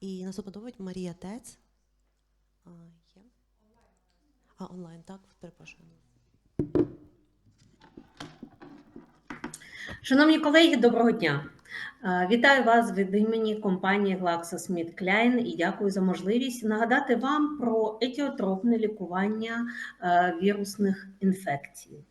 І наступна доповідь Марія Тец. Є? А, онлайн, так, перепрошую. Шановні колеги, доброго дня! Вітаю вас від імені компанії GlaxoSmithKline і дякую за можливість нагадати вам про етіотропне лікування вірусних інфекцій.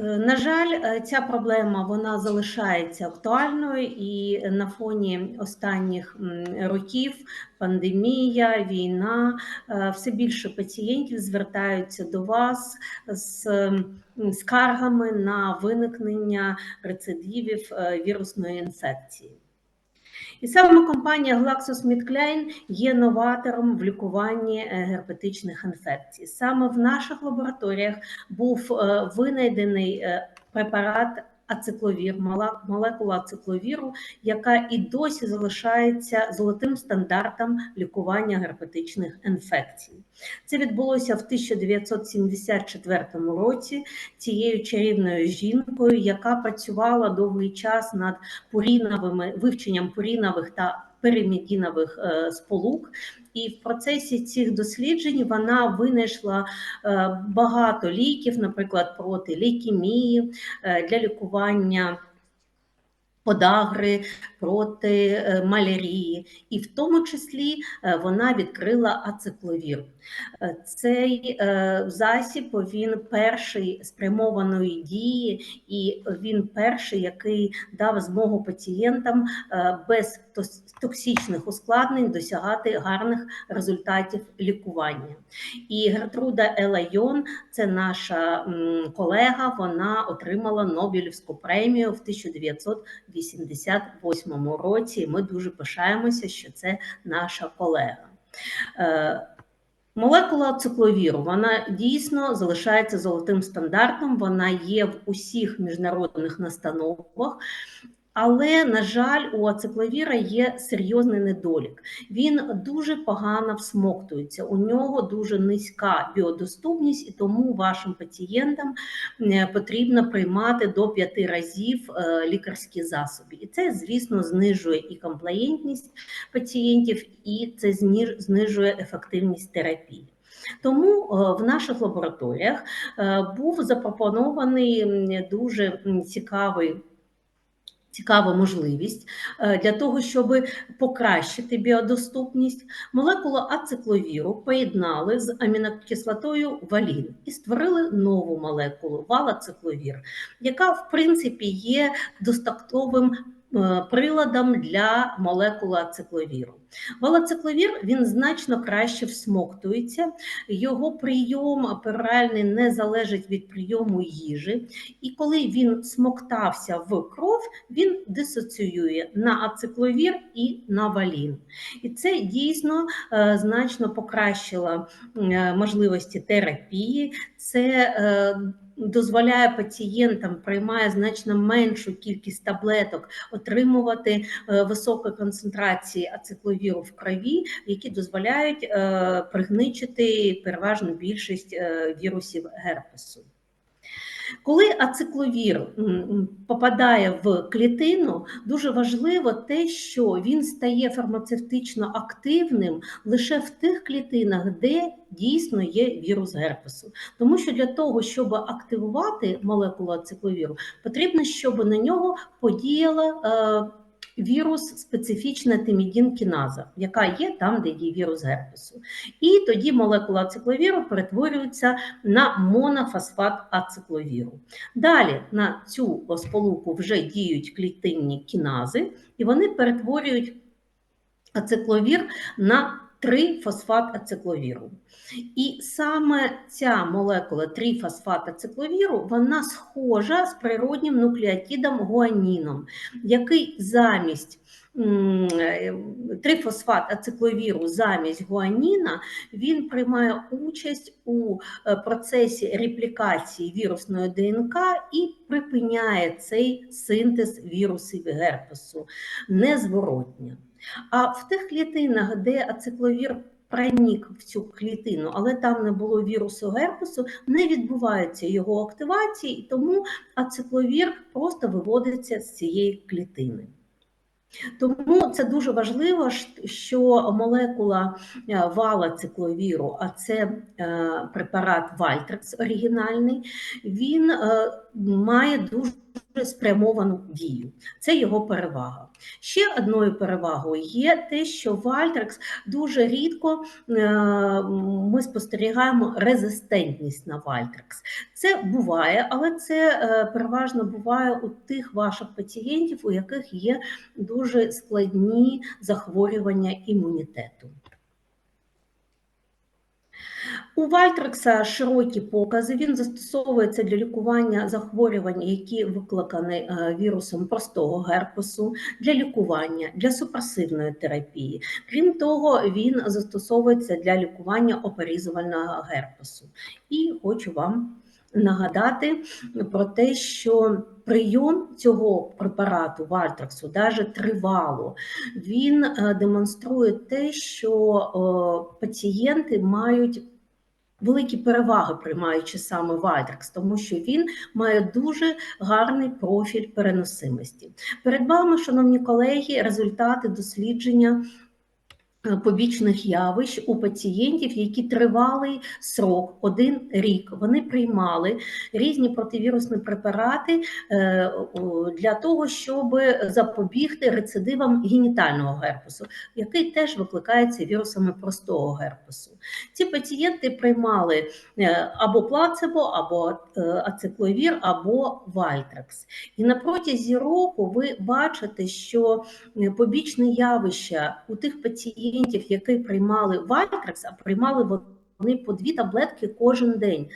Е, На жаль, е, ця проблема вона залишається актуальною і на фоні останніх років пандемія, війна, е, все більше пацієнтів звертаються до вас з скаргами на виникнення рецидивів вірусної інфекції. І саме компанія GlaxoSmithKline є новатором в лікуванні е, герпетичних інфекцій. Саме в наших лабораторіях був е, винайдений е, препарат ацикловір, мала- молекула ацикловіру, яка і досі залишається золотим стандартом лікування герпетичних інфекцій. Це відбулося в 1974 році цією чарівною жінкою, яка працювала довгий час над пуріновими вивченням пурінових та перимідінових е, сполук. І в процесі цих досліджень вона винайшла е, багато ліків, наприклад, проти лейкемії, е, для лікування подагри, проти е, малярії, і в тому числі е, вона відкрила ацикловір. Е, Цей засіб він перший спрямованої дії, і він перший, який дав змогу пацієнтам без токсичних ускладнень досягати гарних результатів лікування. І Гертруда Елайон, це наша колега, вона отримала Нобелівську премію в 1988 році. Ми дуже пишаємося, що це наша колега. Е, Молекула цикловіру вона дійсно залишається золотим стандартом. Вона є в усіх міжнародних настановах. Але, на жаль, у ацикловіра є серйозний недолік. Він дуже погано всмоктується. У нього дуже низька біодоступність, і тому вашим пацієнтам е, потрібно приймати до п'яти разів е, лікарські засоби. І це, звісно, знижує і комплаєнтність пацієнтів, і це знижує ефективність терапії. Тому е, в наших лабораторіях був запропонований дуже цікавий. Цікава можливість е, для того, щоб покращити біодоступність, молекулу ацикловіру поєднали з амінокислотою валін і створили нову молекулу валацикловір, яка в принципі є достатковим приладом для молекули ацикловіру. Валацикловір він значно краще всмоктується, його прийом пероральний не залежить від прийому їжі, і коли він смоктався в кров, він дисоціює на ацикловір і на валін. І це дійсно е, значно покращило е, можливості терапії. Це е, дозволяє пацієнтам приймає значно меншу кількість таблеток отримувати е, високі концентрації ацикловіру в крові, які дозволяють е, пригничити переважну більшість е, вірусів герпесу. Коли ацикловір попадає в клітину, дуже важливо те, що він стає фармацевтично активним лише в тих клітинах, де дійсно є вірус герпесу. Тому що для того, щоб активувати молекулу ацикловіру, потрібно, щоб на нього подіяла е, вірус специфічна тимідін-кіназа, яка є там, де є вірус герпесу. І тоді молекула ацикловіру перетворюється на монофосфат ацикловіру. Далі на цю сполуку вже діють клітинні кінази, і вони перетворюють ацикловір на трифосфат ацикловіру. І саме ця молекула трифосфат ацикловіру, вона схожа з природнім нуклеотидом гуаніном, який замість е, трифосфат ацикловіру замість гуаніна він приймає участь у е, процесі реплікації вірусної ДНК і припиняє цей синтез вірусів герпесу незворотньо. А в тих клітинах, де ацикловір пронік в цю клітину, але там не було вірусу герпесу, не відбувається його активації, і тому ацикловір просто виводиться з цієї клітини. Тому це дуже важливо, що молекула е, вала цикловіру, а це е, препарат Вальтрекс оригінальний, він е, має дуже спрямовану дію. Це його перевага. Ще одною перевагою є те, що Вальтрекс дуже рідко е, ми спостерігаємо резистентність на Вальтрекс. Це буває, але це е, переважно буває у тих ваших пацієнтів, у яких є дуже складні захворювання імунітету. У Вальтрекса широкі покази. Він застосовується для лікування захворювань, які викликані е, вірусом простого герпесу, для лікування, для супресивної терапії. Крім того, він застосовується для лікування оперізувального герпесу. І хочу вам нагадати про те, що прийом цього препарату Вальтрексу, навіть тривало, він е, демонструє те, що е, пацієнти мають великі переваги, приймаючи саме Вальтрекс, тому що він має дуже гарний профіль переносимості. Перед вами, шановні колеги, результати дослідження. Е, Побічних явищ у пацієнтів, які тривалий срок, один рік, вони приймали різні противірусні препарати е, для того, щоб запобігти рецидивам генітального герпесу, який теж викликається вірусами простого герпесу. Ці пацієнти приймали е, або плацебо, або ацикловір, або вальтрекс. І на протязі року ви бачите, що побічне явище у тих пацієнтів, які приймали вальтрекс, а приймали вони по дві таблетки кожен день.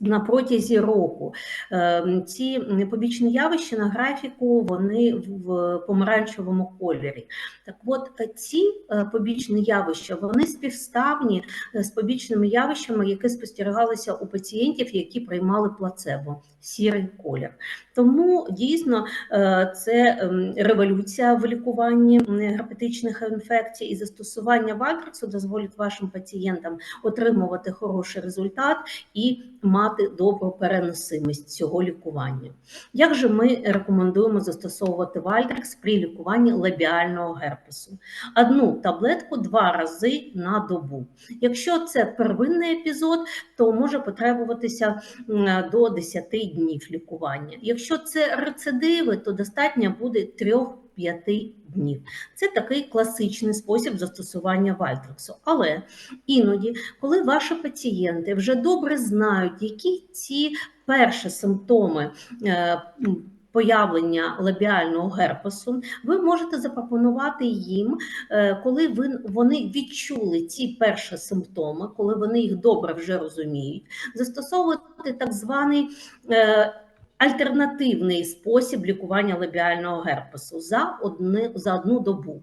На протязі року Е, ці побічні явища на графіку вони в помаранчевому кольорі. Так от е, ці е, побічні явища вони співставні е, з побічними явищами, які спостерігалися у пацієнтів, які приймали плацебо, сірий колір. Тому дійсно е, це ем, революція в лікуванні герпетичних інфекцій і застосування вальтрексу дозволить вашим пацієнтам отримувати хороший результат і мати добру переносимість цього лікування. Як же ми рекомендуємо застосовувати вальтрекс при лікуванні лабіального герпесу? Одну таблетку два рази на добу. Якщо це первинний епізод, то може потребуватися до 10 днів лікування. Якщо це рецидиви, то достатньо буде 3-5 днів. Це такий класичний спосіб застосування вальтрексу. Але іноді, коли ваші пацієнти вже добре знають, які ці перші симптоми е, появлення лабіального герпесу, ви можете запропонувати їм, е, коли ви, вони відчули ці перші симптоми, коли вони їх добре вже розуміють, застосовувати так званий е, альтернативний спосіб лікування лабіального герпесу за, одне, за одну добу.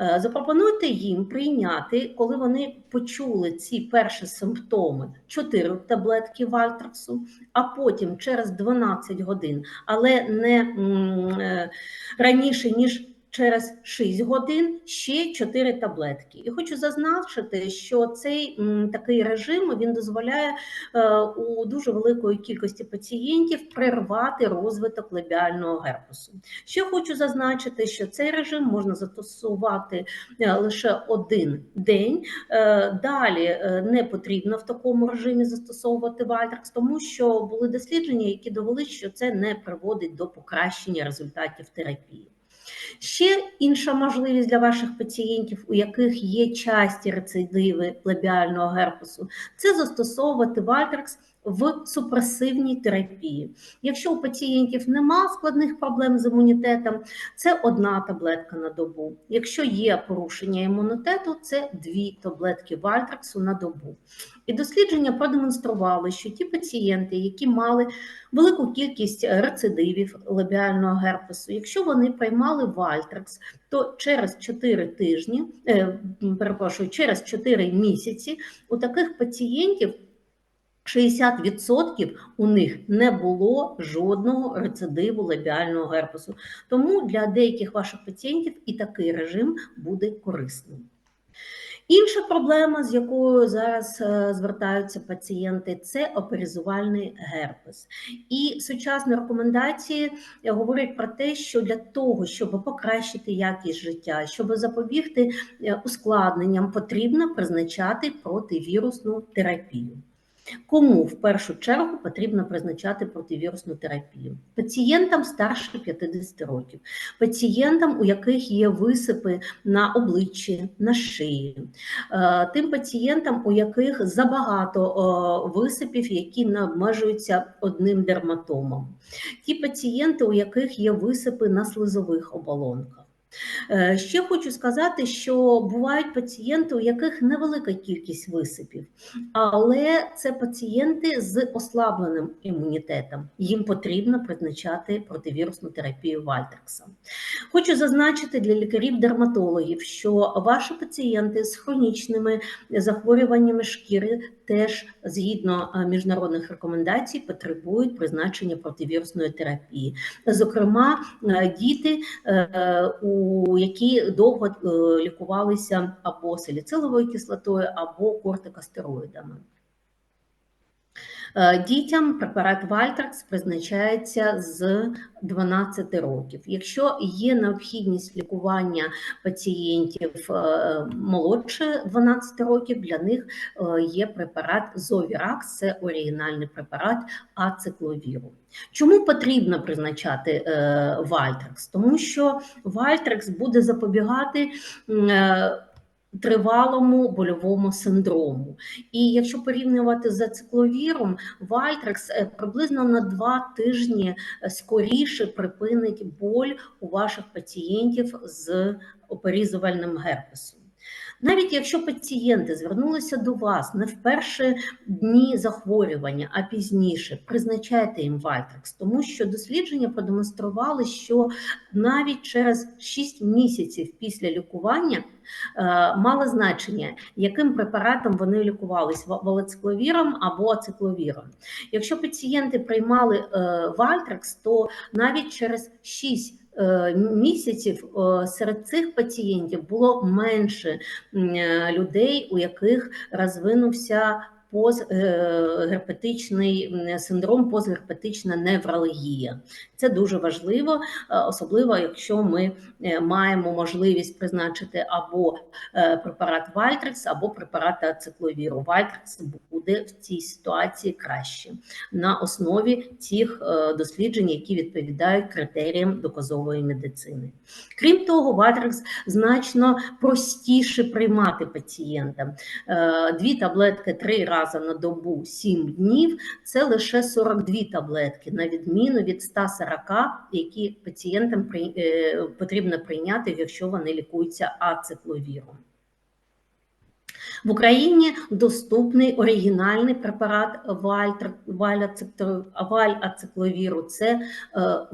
Е, Запропонуйте їм прийняти, коли вони почули ці перші симптоми, 4 таблетки Вальтраксу, а потім через 12 годин, але не е, раніше, ніж через 6 годин ще 4 таблетки. І хочу зазначити, що цей такий режим він дозволяє е, у дуже великої кількості пацієнтів прервати розвиток лабіального герпесу. Ще хочу зазначити, що цей режим можна застосувати е, лише один день. Е, Далі не потрібно в такому режимі застосовувати вальтрекс, тому що були дослідження, які довели, що це не приводить до покращення результатів терапії. Ще інша можливість для ваших пацієнтів, у яких є часті рецидиви лабіального герпесу, це застосовувати вальтрекс в супресивній терапії. Якщо у пацієнтів нема складних проблем з імунітетом, це одна таблетка на добу. Якщо є порушення імунітету, це дві таблетки вальтрексу на добу. І дослідження продемонстрували, що ті пацієнти, які мали велику кількість рецидивів лабіального герпесу, якщо вони приймали вальтрекс, то через 4 тижні, е, перепрошую, через 4 місяці у таких пацієнтів 60% у них не було жодного рецидиву лабіального герпесу. Тому для деяких ваших пацієнтів і такий режим буде корисним. Інша проблема, з якою зараз е, звертаються пацієнти, це оперизувальний герпес. І сучасні рекомендації говорять про те, що для того, щоб покращити якість життя, щоб запобігти е, ускладненням, потрібно призначати противірусну терапію. Кому в першу чергу потрібно призначати противірусну терапію? Пацієнтам старше 50 років, пацієнтам, у яких є висипи на обличчі, на шиї, е, тим пацієнтам, у яких забагато е, висипів, які не обмежуються одним дерматомом, ті пацієнти, у яких є висипи на слизових оболонках. Е, Ще хочу сказати, що бувають пацієнти, у яких невелика кількість висипів, але це пацієнти з ослабленим імунітетом. Їм потрібно призначати противірусну терапію Вальтрекса. Хочу зазначити для лікарів-дерматологів, що ваші пацієнти з хронічними захворюваннями шкіри теж згідно е, міжнародних рекомендацій потребують призначення противірусної терапії. Зокрема, е, діти, е, у які довго е, лікувалися або саліциловою кислотою, або кортикостероїдами. Е, Дітям препарат Вальтракс призначається з 12 років. Якщо є необхідність лікування пацієнтів е, молодше 12 років, для них е, є препарат Зовіракс, це оригінальний препарат ацикловіру. Чому потрібно призначати Вальтракс? Тому що Вальтракс буде запобігати. Тривалому больовому синдрому. І якщо порівнювати з цикловіром, Вальтрекс е, приблизно на два тижні е, скоріше припинить боль у ваших пацієнтів з оперізувальним герпесом. Навіть якщо пацієнти звернулися до вас не в перші дні захворювання, а пізніше, призначайте їм Вальтрекс, тому що дослідження продемонстрували, що навіть через 6 місяців після лікування е, мало значення, яким препаратом вони лікувались валецкловіром або ацикловіром. Якщо пацієнти приймали е, Вальтрекс, то навіть через 6 е, Місяців е, серед цих пацієнтів було менше е, людей, у яких розвинувся постгерпетичний синдром, постгерпетична невралгія. Це дуже важливо, е, особливо якщо ми е, маємо можливість призначити або е, препарат Вальтрекс, або препарат ацикловіру. Вальтрекс буде в цій ситуації краще на основі тих е, досліджень, які відповідають критеріям доказової медицини. Крім того, Вальтрекс значно простіше приймати пацієнтам. Е, Дві таблетки три рази на добу 7 днів це лише 42 таблетки, на відміну від 140, які пацієнтам е, потрібно прийняти, якщо вони лікуються ацикловіром. В Україні доступний оригінальний препарат вальацикловіру, це е,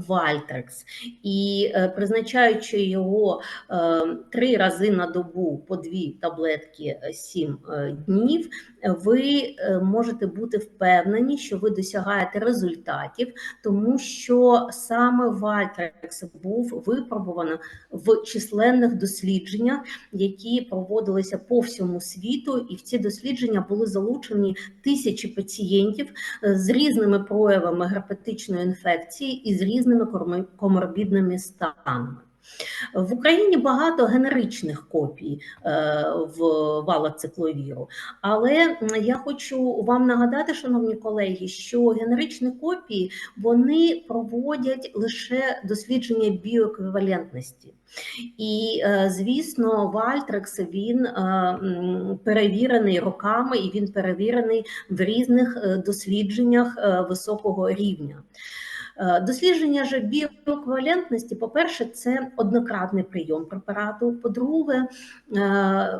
Вальтрекс. І е, призначаючи його е, три рази на добу по дві таблетки 7 днів, ви можете бути впевнені, що ви досягаєте результатів, тому що саме Вальтрекс був випробувано в численних дослідженнях, які проводилися по всьому світу, і в ці дослідження були залучені тисячі пацієнтів е, з різними проявами герпетичної інфекції і з різними коморбідними станами. В Україні багато генеричних копій е, в валоцикловіру, але я хочу вам нагадати, шановні колеги, що генеричні копії вони проводять лише дослідження біоеквівалентності. І, е, звісно, Вальтрекс він е, перевірений роками і він перевірений в різних дослідженнях високого рівня. Е, Дослідження ж біоеквівалентності, по-перше, це однократний прийом препарату. По-друге, е,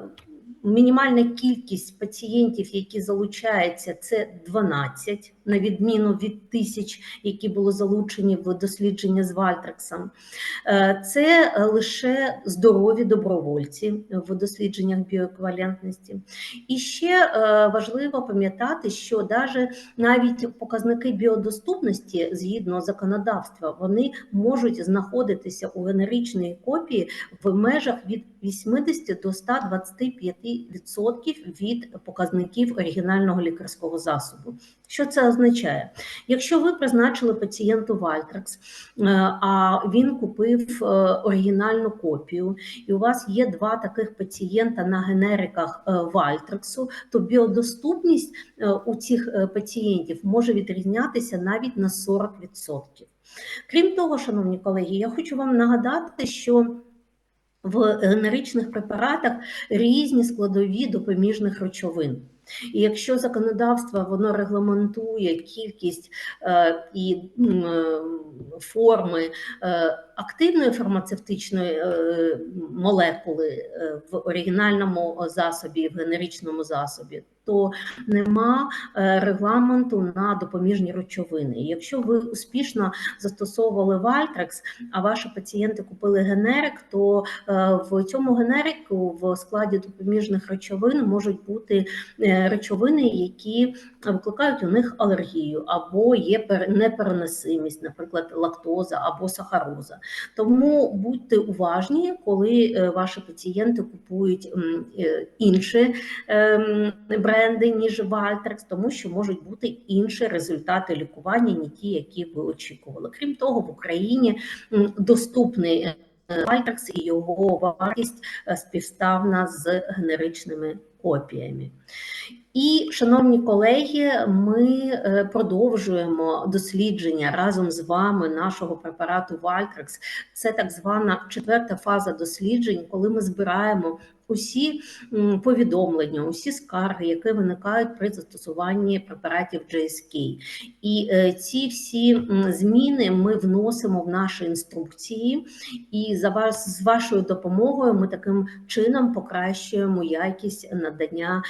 мінімальна кількість пацієнтів, які залучаються, це 12, на відміну від тисяч, які були залучені в дослідження з Вальтрексом. Е, Це лише здорові добровольці в дослідженнях біоеквівалентності. І ще е, важливо пам'ятати, що навіть показники біодоступності згідно законодавства вони можуть знаходитися у генеричної копії в межах від 80 до 125% від показників оригінального лікарського засобу. Що це означає? Якщо ви призначили пацієнту Вальтрекс, е, а він купив е, оригінальну копію, і у вас є два таких пацієнта на генериках е, Вальтрексу, то біодоступність у цих пацієнтів може відрізнятися навіть на 40%. Крім того, шановні колеги, я хочу вам нагадати, що в генеричних препаратах різні складові допоміжних речовин. І якщо законодавство воно регламентує кількість е, і е, форми е, активної фармацевтичної е, молекули е, в оригінальному засобі, в генеричному засобі, то нема е, регламенту на допоміжні речовини. Якщо ви успішно застосовували Вальтрекс, а ваші пацієнти купили генерик, то в цьому генерику в складі допоміжних речовин можуть бути речовини, які викликають у них алергію, або є пер- непереносимість, наприклад, лактоза або сахароза. Тому будьте уважні, коли е, ваші пацієнти купують е, інші ем, бренди, ніж Вальтрекс, тому що можуть бути інші результати лікування, не ті, які ви очікували. Крім того, в Україні доступний е, Вальтрекс і його вартість співставна з генеричними копіями. І, шановні колеги, ми е, продовжуємо дослідження разом з вами нашого препарату Вальтрекс. Це так звана четверта фаза досліджень, коли ми збираємо усі повідомлення, усі скарги, які виникають при застосуванні препаратів GSK. І е, ці всі зміни ми вносимо в наші інструкції, і за вас з вашою допомогою ми таким чином покращуємо якість надання.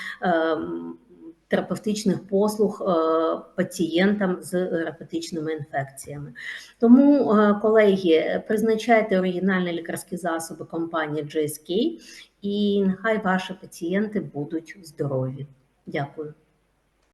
Терапевтичних послуг е, пацієнтам з герпетичними інфекціями. Тому, е, колеги, призначайте оригінальні лікарські засоби компанії GSK, і нехай ваші пацієнти будуть здорові. Дякую.